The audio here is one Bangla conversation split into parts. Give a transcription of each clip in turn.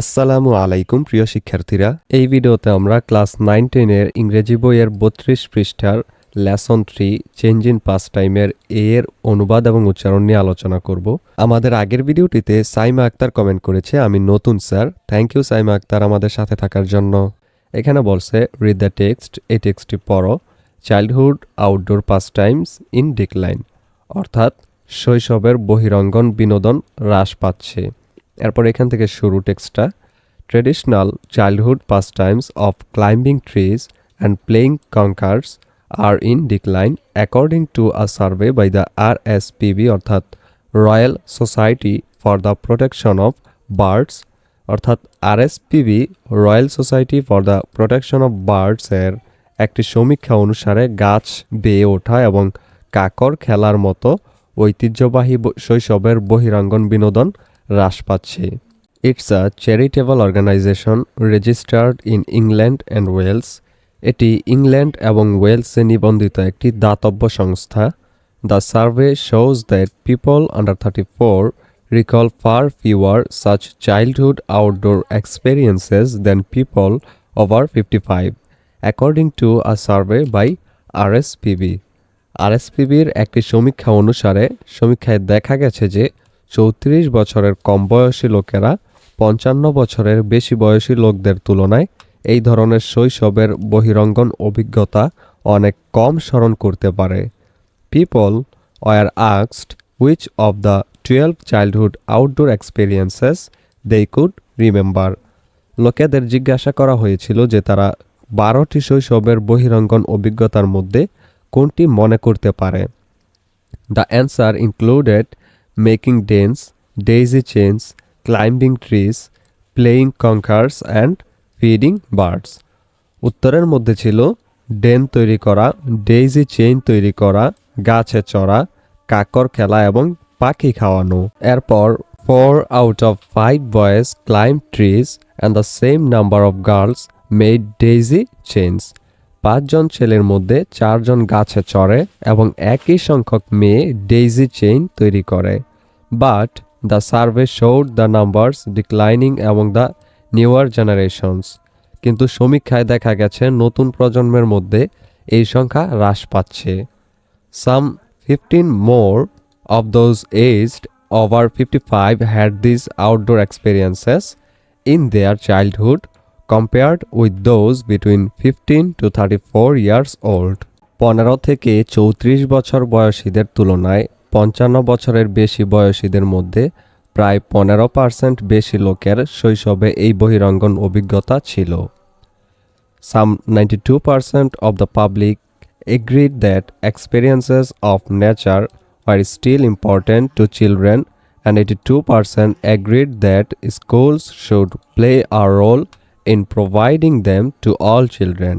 আসসালামু আলাইকুম, প্রিয় শিক্ষার্থীরা। এই ভিডিওতে আমরা ক্লাস নাইন টেনের ইংরেজি বইয়ের বত্রিশ পৃষ্ঠার lesson three, change in pass টাইমের এ এর অনুবাদ এবং উচ্চারণ নিয়ে আলোচনা করব। আমাদের আগের ভিডিওটিতে সাইমা আক্তার কমেন্ট করেছে, আমি নতুন, sir. Thank you Saima Akter, আমাদের সাথে থাকার জন্য। এখানে বলছে রিড দ্য টেক্সট এই টেক্সটটি পড়ো। Childhood outdoor pastimes in decline অর্থাৎ, শৈশবের বহিরঙ্গন বিনোদন হ্রাস পাচ্ছে। এরপর এখান থেকে শুরু টেক্সটটা। Traditional childhood pastimes of climbing trees and playing conkers are in decline according to a survey by the R S PB অর্থাৎ Royal Society for the Protection of Birds অর্থাৎ RSPB Royal Society for the Protection of Birds এর একটি সমীক্ষা অনুসারে গাছ বেয়ে ওঠা এবং কাকর খেলার মতো ঐতিহ্যবাহী শৈশবের বহিরাঙ্গন বিনোদন হ্রাস পাচ্ছে। It's a charitable organisation registered in England and Wales এটি ইংল্যান্ড এবং ওয়েলসে নিবন্ধিত একটি দাতব্য সংস্থা। The survey shows that people under thirty four recall recall far fewer such childhood outdoor experiences than people over 55, according to a survey by RSPB. আরএসপিবির একটি সমীক্ষা অনুসারে সমীক্ষায় দেখা গেছে যে চৌত্রিশ বছরের কম বয়সী লোকেরা পঞ্চান্ন বছরের বেশি বয়সী লোকদের তুলনায় এই ধরনের শৈশবের বহিরঙ্গন অভিজ্ঞতা অনেক কম স্মরণ করতে পারে। People were আক্সড which of the twelve childhood outdoor experiences they could remember লোকেদের জিজ্ঞাসা করা হয়েছিল যে তারা বারোটি শৈশবের বহিরঙ্গন অভিজ্ঞতার মধ্যে কোনটি মনে করতে পারে। The answer included making dens daisy chains climbing trees playing conkers and feeding birds উত্তরের মধ্যে ছিল ডেন তৈরি করা ডেইজি চেইন তৈরি করা, গাছে চড়া, কাকর খেলা এবং পাখি খাওয়ানো। এরপর four out of five boys climb trees and the same number of girls made daisy chains পাঁচজন ছেলের মধ্যে চারজন গাছে চড়ে এবং একই সংখ্যক মেয়ে ডেইজি চেইন তৈরি করে। But the survey showed the numbers declining এবং দ্য নিউয়ার জেনারেশনস। কিন্তু সমীক্ষায় দেখা গেছে নতুন প্রজন্মের মধ্যে এই সংখ্যা হ্রাস পাচ্ছে। Some fifteen more of those aged over fifty five had this outdoor experiences in their childhood. Compared with those between fifteen to thirty four years old পনেরো থেকে চৌত্রিশ বছর বয়সীদের তুলনায় পঞ্চান্ন বছরের বেশি বয়সীদের মধ্যে প্রায় পনেরো পার্সেন্ট বেশি লোকের শৈশবে এই বহিরঙ্গন অভিজ্ঞতা ছিল। Some ninety two percent of the public agreed that experiences of nature are still important to children and eighty two percent agreed that schools should play a role in providing them to all children.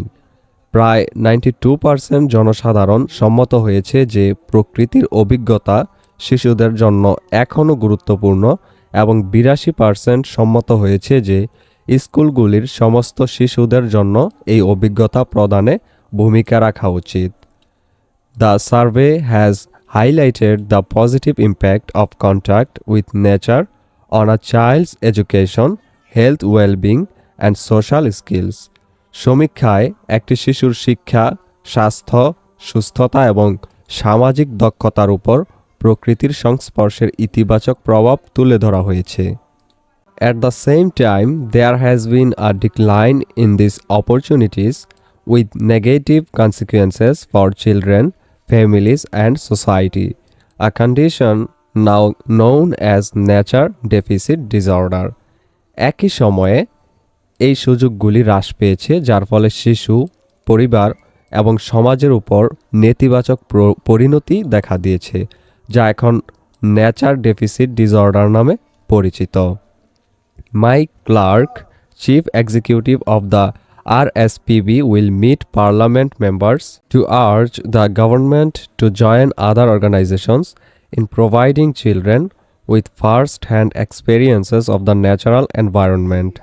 প্রায় নাইনটি টু পার্সেন্ট জনসাধারণ সম্মত হয়েছে যে প্রকৃতির অভিজ্ঞতা শিশুদের জন্য এখনও গুরুত্বপূর্ণ এবং বিরাশি পার্সেন্ট সম্মত হয়েছে যে স্কুলগুলির সমস্ত শিশুদের জন্য এই অভিজ্ঞতা প্রদানে ভূমিকা রাখা উচিত the survey has highlighted the positive impact of contact with nature on a child's education, health well-being and social skills সমীক্ষায় একটি শিশুর শিক্ষা, স্বাস্থ্য, সুস্থতা এবং সামাজিক দক্ষতার উপর প্রকৃতির সংস্পর্শের ইতিবাচক প্রভাব তুলে ধরা হয়েছে। At the same time there has been a decline in this opportunities with negative consequences for children families and society a condition now known as nature deficit disorder একই সময়ে এই সুযোগগুলি হ্রাস পেয়েছে, যার ফলে শিশু, পরিবার এবং সমাজের উপর নেতিবাচক পরিণতি দেখা দিয়েছে, যা এখন ন্যাচার ডেফিসিট ডিসঅর্ডার নামে পরিচিত। Mike Clarke, chief executive of the R S will meet parliament members to urge the government to join other organisations in providing children with first hand experiences of the natural environment.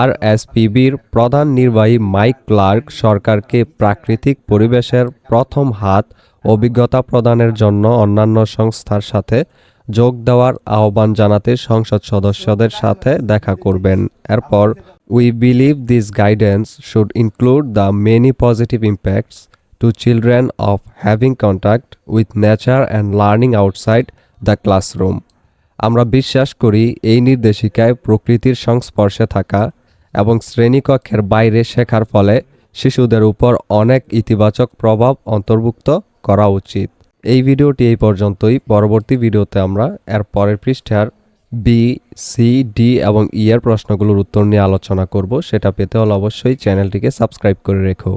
আরএসপিবির প্রধান নির্বাহী মাইক ক্লার্ক সরকারকে প্রাকৃতিক পরিবেশের প্রথম হাত অভিজ্ঞতা প্রদানের জন্য অন্যান্য সংস্থার সাথে যোগ দেওয়ার আহ্বান জানাতে সংসদ সদস্যদের সাথে দেখা করবেন এরপর we believe this guidance should include the many positive impacts to children of having contact with nature and learning outside the classroom আমরা বিশ্বাস করি এই নির্দেশিকায় প্রকৃতির সংস্পর্শে থাকা এবং শ্রেণীকক্ষের বাইরে শেখার ফলে শিশুদের উপর অনেক ইতিবাচক প্রভাব অন্তর্ভুক্ত করা উচিত। এই ভিডিওটি এই পর্যন্তই। পরবর্তী ভিডিওতে আমরা এর পরের পৃষ্ঠার বি সি ডি এবং ই এর প্রশ্নগুলোর উত্তর নিয়ে আলোচনা করব। সেটা পেতে হলে অবশ্যই চ্যানেলটিকে সাবস্ক্রাইব করে রেখো।